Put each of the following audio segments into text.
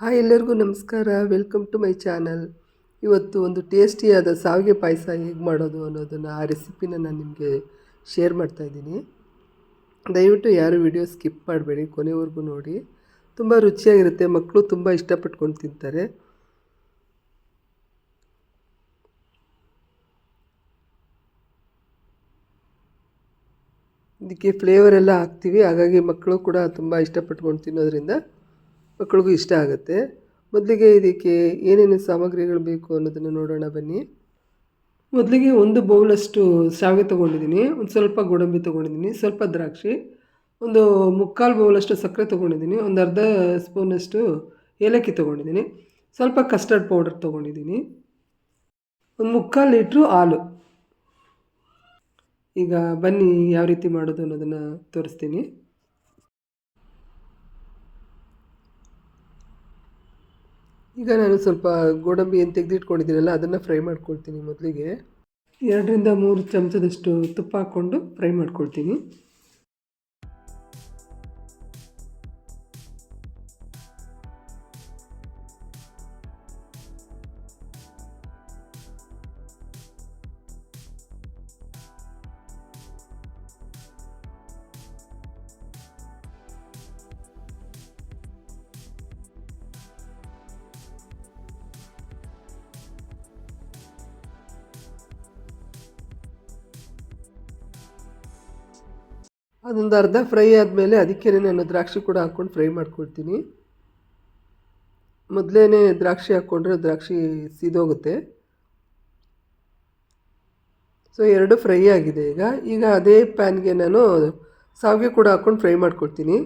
Hi ಎಲ್ಲರಿಗೂ ನಮಸ್ಕಾರ. Welcome to my channel ಇವತ್ತು ಒಂದು ಟೇಸ್ಟಿಯಾದ ಸಾವಿಗೆ ಪಾಯಸ ಹೇಗೆ ಮಾಡೋದು ಅನ್ನೋದನ್ನು ಆ ರೆಸಿಪಿನ ನಾನು ನಿಮಗೆ ಶೇರ್ ಮಾಡ್ತಾಯಿದ್ದೀನಿ ದಯವಿಟ್ಟು ಯಾರು ವಿಡಿಯೋ ಸ್ಕಿಪ್ ಮಾಡಬೇಡಿ, ಕೊನೆವರೆಗೂ ನೋಡಿ. ತುಂಬ ರುಚಿಯಾಗಿರುತ್ತೆ ಮಕ್ಕಳು ತುಂಬ ಇಷ್ಟಪಟ್ಕೊಂಡು ತಿಂತಾರೆ. ಇದಕ್ಕೆ ಫ್ಲೇವರ್ ಎಲ್ಲ ಹಾಕ್ತೀವಿ, ಹಾಗಾಗಿ ಮಕ್ಕಳು ಕೂಡ ತುಂಬ ಇಷ್ಟಪಟ್ಕೊಂಡು ತಿನ್ನೋದ್ರಿಂದ ಮಕ್ಕಳಿಗೂ ಇಷ್ಟ ಆಗುತ್ತೆ. ಮೊದಲಿಗೆ ಇದಕ್ಕೆ ಏನೇನು ಸಾಮಗ್ರಿಗಳು ಬೇಕು ಅನ್ನೋದನ್ನು ನೋಡೋಣ ಬನ್ನಿ. ಮೊದಲಿಗೆ ಒಂದು ಬೌಲಷ್ಟು ಶಾವಿಗೆ ತೊಗೊಂಡಿದ್ದೀನಿ. ಒಂದು ಸ್ವಲ್ಪ ಗೋಡಂಬಿ ತೊಗೊಂಡಿದ್ದೀನಿ, ಸ್ವಲ್ಪ ದ್ರಾಕ್ಷಿ, ಒಂದು ಮುಕ್ಕಾಲು ಬೌಲಷ್ಟು ಸಕ್ಕರೆ ತೊಗೊಂಡಿದ್ದೀನಿ, ಒಂದು ಅರ್ಧ ಸ್ಪೂನಷ್ಟು ಏಲಕ್ಕಿ ತೊಗೊಂಡಿದ್ದೀನಿ, ಸ್ವಲ್ಪ ಕಸ್ಟರ್ಡ್ ಪೌಡರ್ ತೊಗೊಂಡಿದ್ದೀನಿ, ಒಂದು ಮುಕ್ಕಾಲು ಲೀಟ್ರು ಹಾಲು. ಈಗ ಬನ್ನಿ, ಯಾವ ರೀತಿ ಮಾಡೋದು ಅನ್ನೋದನ್ನು ತೋರಿಸ್ತೀನಿ. ಈಗ ನಾನು ಸ್ವಲ್ಪ ಗೋಡಂಬಿ ಏನು ತೆಗೆದಿಟ್ಕೊಂಡಿದ್ದೀನಲ್ಲ, ಅದನ್ನು ಫ್ರೈ ಮಾಡ್ಕೊಳ್ತೀನಿ ಮೊದಲಿಗೆ. ಎರಡರಿಂದ ಮೂರು ಚಮಚದಷ್ಟು ತುಪ್ಪ ಹಾಕ್ಕೊಂಡು ಫ್ರೈ ಮಾಡ್ಕೊಳ್ತೀನಿ. ಅದೊಂದು ಅರ್ಧ ಫ್ರೈ ಆದಮೇಲೆ ಅದಕ್ಕೆ ನಾನು ದ್ರಾಕ್ಷಿ ಕೂಡ ಹಾಕ್ಕೊಂಡು ಫ್ರೈ ಮಾಡ್ಕೊಳ್ತೀನಿ. ಮೊದಲೇ ದ್ರಾಕ್ಷಿ ಹಾಕ್ಕೊಂಡ್ರೆ ದ್ರಾಕ್ಷಿ ಸೀದೋಗುತ್ತೆ. ಸೊ ಎರಡು ಫ್ರೈ ಆಗಿದೆ ಈಗ. ಈಗ ಅದೇ ಪ್ಯಾನ್ಗೆ ನಾನು ಸಾವಿಗೆ ಕೂಡ ಹಾಕ್ಕೊಂಡು ಫ್ರೈ ಮಾಡ್ಕೊಳ್ತೀನಿ.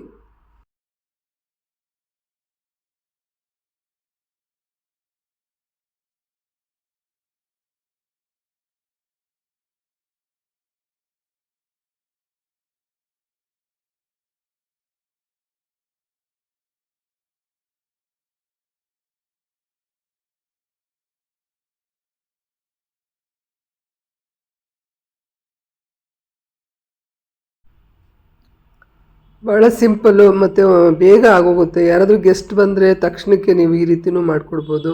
ಭಾಳ ಸಿಂಪಲ್ಲು ಮತ್ತು ಬೇಗ ಆಗೋಗುತ್ತೆ. ಯಾರಾದರೂ ಗೆಸ್ಟ್ ಬಂದರೆ ತಕ್ಷಣಕ್ಕೆ ನೀವು ಈ ರೀತಿಯೂ ಮಾಡಿಕೊಡ್ಬೋದು.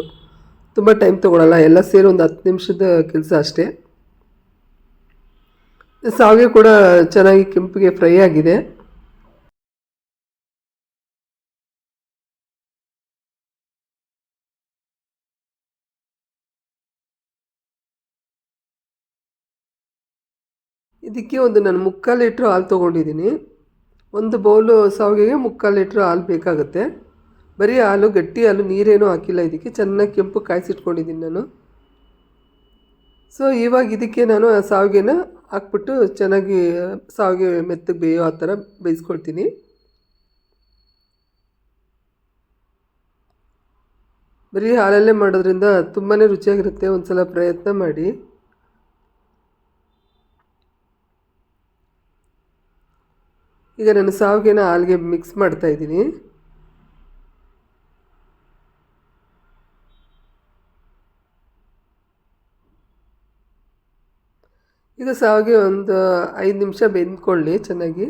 ತುಂಬ ಟೈಮ್ ತೊಗೊಳಲ್ಲ. ಎಲ್ಲ ಸೇರಿ ಒಂದು ಹತ್ತು ನಿಮಿಷದ ಕೆಲಸ ಅಷ್ಟೇ. ಸಾವಿಗೆ ಕೂಡ ಚೆನ್ನಾಗಿ ಕೆಂಪಿಗೆ ಫ್ರೈ ಆಗಿದೆ. ಇದಕ್ಕೆ ಒಂದು ನಾನು ಮುಕ್ಕಾಲು ಲೀಟ್ರ್ ಹಾಲು ತೊಗೊಂಡಿದ್ದೀನಿ. ಒಂದು ಬೌಲು ಶಾವಿಗೆಗೆ ಮುಕ್ಕಾಲು ಲೀಟ್ರ್ ಹಾಲು ಬೇಕಾಗುತ್ತೆ. ಬರೀ ಹಾಲು, ಗಟ್ಟಿ ಹಾಲು, ನೀರೇನೂ ಹಾಕಿಲ್ಲ ಇದಕ್ಕೆ. ಚೆನ್ನಾಗಿ ಕೆಂಪು ಕಾಯಿಸಿಟ್ಕೊಂಡಿದ್ದೀನಿ ನಾನು. ಸೊ ಇವಾಗ ಇದಕ್ಕೆ ನಾನು ಆ ಸಾವಿಗೆನ ಹಾಕ್ಬಿಟ್ಟು ಚೆನ್ನಾಗಿ ಸಾವಿಗೆ ಮೆತ್ತಗೆ ಬೇಯೋ ಆ ಥರ ಬೇಯಿಸ್ಕೊಳ್ತೀನಿ. ಬರೀ ಹಾಲಲ್ಲೇ ಮಾಡೋದ್ರಿಂದ ತುಂಬಾ ರುಚಿಯಾಗಿರುತ್ತೆ. ಒಂದು ಸಲ ಪ್ರಯತ್ನ ಮಾಡಿ. ಈಗ ನಾನು ಸಾವಿಗೆನ ಹಾಲಿಗೆ ಮಿಕ್ಸ್ ಮಾಡ್ತಾ ಇದ್ದೀನಿ. ಈಗ ಸಾವಿಗೆ ಒಂದು ಐದು ನಿಮಿಷ ಬೆಂದ್ಕೊಳ್ಳಿ ಚೆನ್ನಾಗಿ.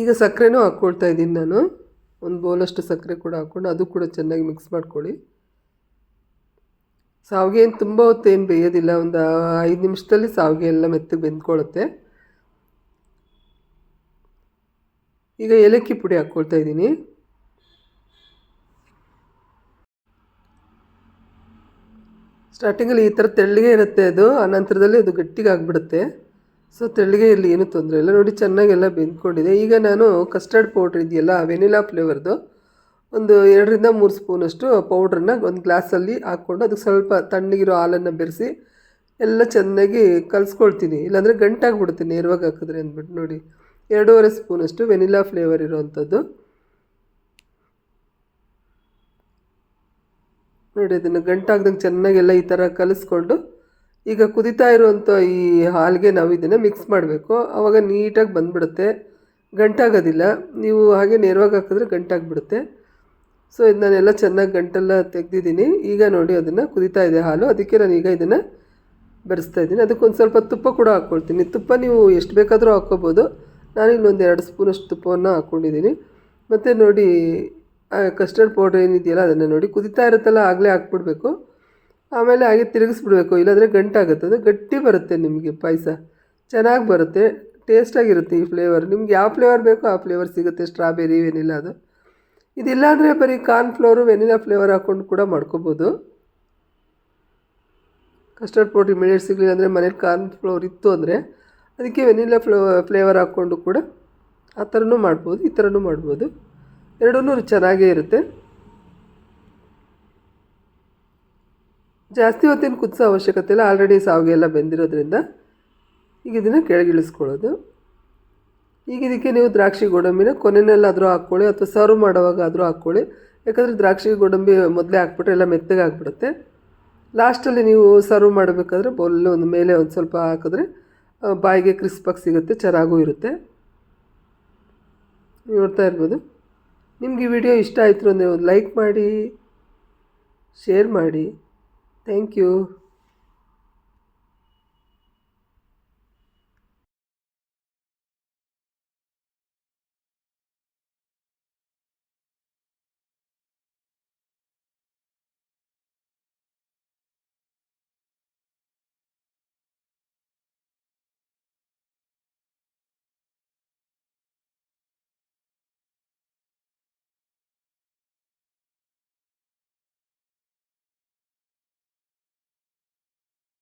ಈಗ ಸಕ್ಕರೆನೂ ಹಾಕ್ಕೊಳ್ತಾ ಇದ್ದೀನಿ ನಾನು. ಒಂದು ಬೌಲಷ್ಟು ಸಕ್ಕರೆ ಕೂಡ ಹಾಕ್ಕೊಂಡು ಅದು ಕೂಡ ಚೆನ್ನಾಗಿ ಮಿಕ್ಸ್ ಮಾಡ್ಕೊಳ್ಳಿ. ಸಾವಿಗೆ ಏನು ತುಂಬ ಹೊತ್ತು ಏನು ಬೇಯೋದಿಲ್ಲ. ಒಂದು ಐದು ನಿಮಿಷದಲ್ಲಿ ಸಾವಿಗೆ ಎಲ್ಲ ಮೆತ್ತಗೆ ಬೆಂದ್ಕೊಳ್ಳುತ್ತೆ ಈಗ ಏಲಕ್ಕಿ ಪುಡಿ ಹಾಕ್ಕೊಳ್ತಾ ಇದ್ದೀನಿ. ಸ್ಟಾರ್ಟಿಂಗಲ್ಲಿ ಈ ಥರ ತೆಳ್ಳಗೆ ಇರುತ್ತೆ ಅದು. ಆನಂತರದಲ್ಲಿ ಅದು ಗಟ್ಟಿಗೆ ಆಗಿಬಿಡುತ್ತೆ. ಸೊ, ತೆಳ್ಳಗೆ ಇರಲಿ, ಏನೂ ತೊಂದರೆ ಇಲ್ಲ. ನೋಡಿ ಚೆನ್ನಾಗೆಲ್ಲ ಬೆಂದ್ಕೊಂಡಿದೆ. ಈಗ ನಾನು ಕಸ್ಟರ್ಡ್ ಪೌಡ್ರ್ ಇದೆಯಲ್ಲ ವೆನಿಲಾ ಫ್ಲೇವರ್ದು ಒಂದು ಎರಡರಿಂದ ಮೂರು ಸ್ಪೂನಷ್ಟು ಪೌಡ್ರನ್ನ ಒಂದು ಗ್ಲಾಸಲ್ಲಿ ಹಾಕ್ಕೊಂಡು ಅದಕ್ಕೆ ಸ್ವಲ್ಪ ತಣ್ಣಗಿರೋ ಹಾಲನ್ನು ಬೆರೆಸಿ ಎಲ್ಲ ಚೆನ್ನಾಗಿ ಕಲಿಸ್ಕೊಳ್ತೀನಿ. ಇಲ್ಲಾಂದರೆ ಗಂಟಾಗ್ಬಿಡುತ್ತೆ ನೇರವಾಗಿ ಹಾಕಿದ್ರೆ ಅಂದ್ಬಿಟ್ಟು ನೋಡಿ. ಎರಡೂವರೆ ಸ್ಪೂನಷ್ಟು ವೆನಿಲಾ ಫ್ಲೇವರ್ ಇರೋವಂಥದ್ದು. ನೋಡಿ ಅದನ್ನು ಗಂಟಾಗ್ದಂಗೆ ಚೆನ್ನಾಗೆಲ್ಲ ಈ ಥರ ಕಲಿಸ್ಕೊಂಡು ಈಗ ಕುದಿತಾ ಇರುವಂಥ ಈ ಹಾಲಿಗೆ ನಾವು ಇದನ್ನು ಮಿಕ್ಸ್ ಮಾಡಬೇಕು. ಆವಾಗ ನೀಟಾಗಿ ಬಂದುಬಿಡುತ್ತೆ. ಗಂಟಾಗೋದಿಲ್ಲ. ನೀವು ಹಾಗೆ ನೇರವಾಗಿ ಹಾಕಿದ್ರೆ ಗಂಟಾಗಿಬಿಡುತ್ತೆ. ಸೊ ಇದು ನಾನೆಲ್ಲ ಚೆನ್ನಾಗಿ ಗಂಟೆಲ್ಲ ತೆಗೆದಿದ್ದೀನಿ. ಈಗ ನೋಡಿ ಅದನ್ನು ಕುದಿತಾ ಇದೆ ಹಾಲು. ಅದಕ್ಕೆ ನಾನು ಈಗ ಇದನ್ನು ಬೆರೆಸ್ತಾ ಇದ್ದೀನಿ. ಅದಕ್ಕೊಂದು ಸ್ವಲ್ಪ ತುಪ್ಪ ಕೂಡ ಹಾಕ್ಕೊಳ್ತೀನಿ ತುಪ್ಪ ನೀವು ಎಷ್ಟು ಬೇಕಾದರೂ ಹಾಕ್ಕೋಬೋದು. ನಾನು ಇಲ್ಲೊಂದು ಎರಡು ಸ್ಪೂನಷ್ಟು ತುಪ್ಪವನ್ನು ಹಾಕ್ಕೊಂಡಿದ್ದೀನಿ ಮತ್ತು ನೋಡಿ ಕಸ್ಟರ್ಡ್ ಪೌಡ್ರ್ ಏನಿದೆಯಲ್ಲ ಅದನ್ನು ನೋಡಿ ಕುದಿತಾ ಇರುತ್ತಲ್ಲ ಆಗಲೇ ಹಾಕ್ಬಿಡ್ಬೇಕು. ಆಮೇಲೆ ಹಾಗೆ ತಿರುಗಿಸ್ಬಿಡ್ಬೇಕು. ಇಲ್ಲಾಂದರೆ ಗಂಟಾಗುತ್ತೆ. ಅದು ಗಟ್ಟಿ ಬರುತ್ತೆ ನಿಮಗೆ ಪಾಯಸ. ಚೆನ್ನಾಗಿ ಬರುತ್ತೆ. ಟೇಸ್ಟಾಗಿರುತ್ತೆ ಈ ಫ್ಲೇವರ್ ನಿಮ್ಗೆ ಯಾವ ಫ್ಲೇವರ್ ಬೇಕೋ ಆ ಫ್ಲೇವರ್ ಸಿಗುತ್ತೆ. ಸ್ಟ್ರಾಬೆರಿ ಏನಿಲ್ಲ ಅದು. ಇದಿಲ್ಲ ಅಂದರೆ ಬರೀ ಕಾರ್ನ್ಫ್ಲವರು ವೆನಿಲಾ ಫ್ಲೇವರ್ ಹಾಕ್ಕೊಂಡು ಕೂಡ ಮಾಡ್ಕೋಬೋದು. ಕಸ್ಟರ್ಡ್ ಪೌಡ್ರ್ ಇಮಿಡಿಯೇಟ್ ಸಿಗಲಿಲ್ಲ ಅಂದರೆ ಮನೇಲಿ ಕಾರ್ನ್ ಫ್ಲೋರ್ ಇತ್ತು ಅಂದರೆ ಅದಕ್ಕೆ ವೆನಿಲಾ ಫ್ಲೋ, ಫ್ಲೇವರ್ ಹಾಕ್ಕೊಂಡು ಕೂಡ ಆ ಥರನೂ ಮಾಡ್ಬೋದು, ಈ ಥರನೂ ಮಾಡ್ಬೋದು. ಎರಡೂ ಚೆನ್ನಾಗೇ ಇರುತ್ತೆ. ಜಾಸ್ತಿ ಹೊತ್ತೇನು ಕುದಿಸೋ ಅವಶ್ಯಕತೆ ಇಲ್ಲ. ಆಲ್ರೆಡಿ ಸಾವಿಗೆ ಎಲ್ಲ ಬೆಂದಿರೋದ್ರಿಂದ ಈಗ ಇದನ್ನು ಕೆಳಗಿಳಿಸ್ಕೊಳ್ಳೋದು. ಈಗ ಇದಕ್ಕೆ ನೀವು ದ್ರಾಕ್ಷಿ ಗೋಡಂಬಿನ ಕೊನೆಯಲ್ಲಾದರೂ ಹಾಕ್ಕೊಳ್ಳಿ ಅಥವಾ ಸರ್ವ್ ಮಾಡೋವಾಗ ಆದರೂ ಹಾಕ್ಕೊಳ್ಳಿ. ಯಾಕಂದರೆ ದ್ರಾಕ್ಷಿ ಗೋಡಂಬಿ ಮೊದಲೇ ಹಾಕ್ಬಿಟ್ರೆ ಎಲ್ಲ ಮೆತ್ತಗೆ ಆಗಿಬಿಡುತ್ತೆ. ಲಾಸ್ಟಲ್ಲಿ ನೀವು ಸರ್ವ್ ಮಾಡಬೇಕಾದ್ರೆ ಬೌಲಲ್ಲಿ ಒಂದು ಮೇಲೆ ಒಂದು ಸ್ವಲ್ಪ ಹಾಕಿದ್ರೆ ಬಾಯಿಗೆ ಕ್ರಿಸ್ಪಾಗಿ ಸಿಗುತ್ತೆ, ಚೆನ್ನಾಗೂ ಇರುತ್ತೆ. ನೋಡ್ತಾ ಇರ್ಬೋದು. ನಿಮಗೆ ಈ ವಿಡಿಯೋ ಇಷ್ಟ ಆಯಿತು ಅಂದರೆ ಒಂದು ಲೈಕ್ ಮಾಡಿ, ಶೇರ್ ಮಾಡಿ. Thank you.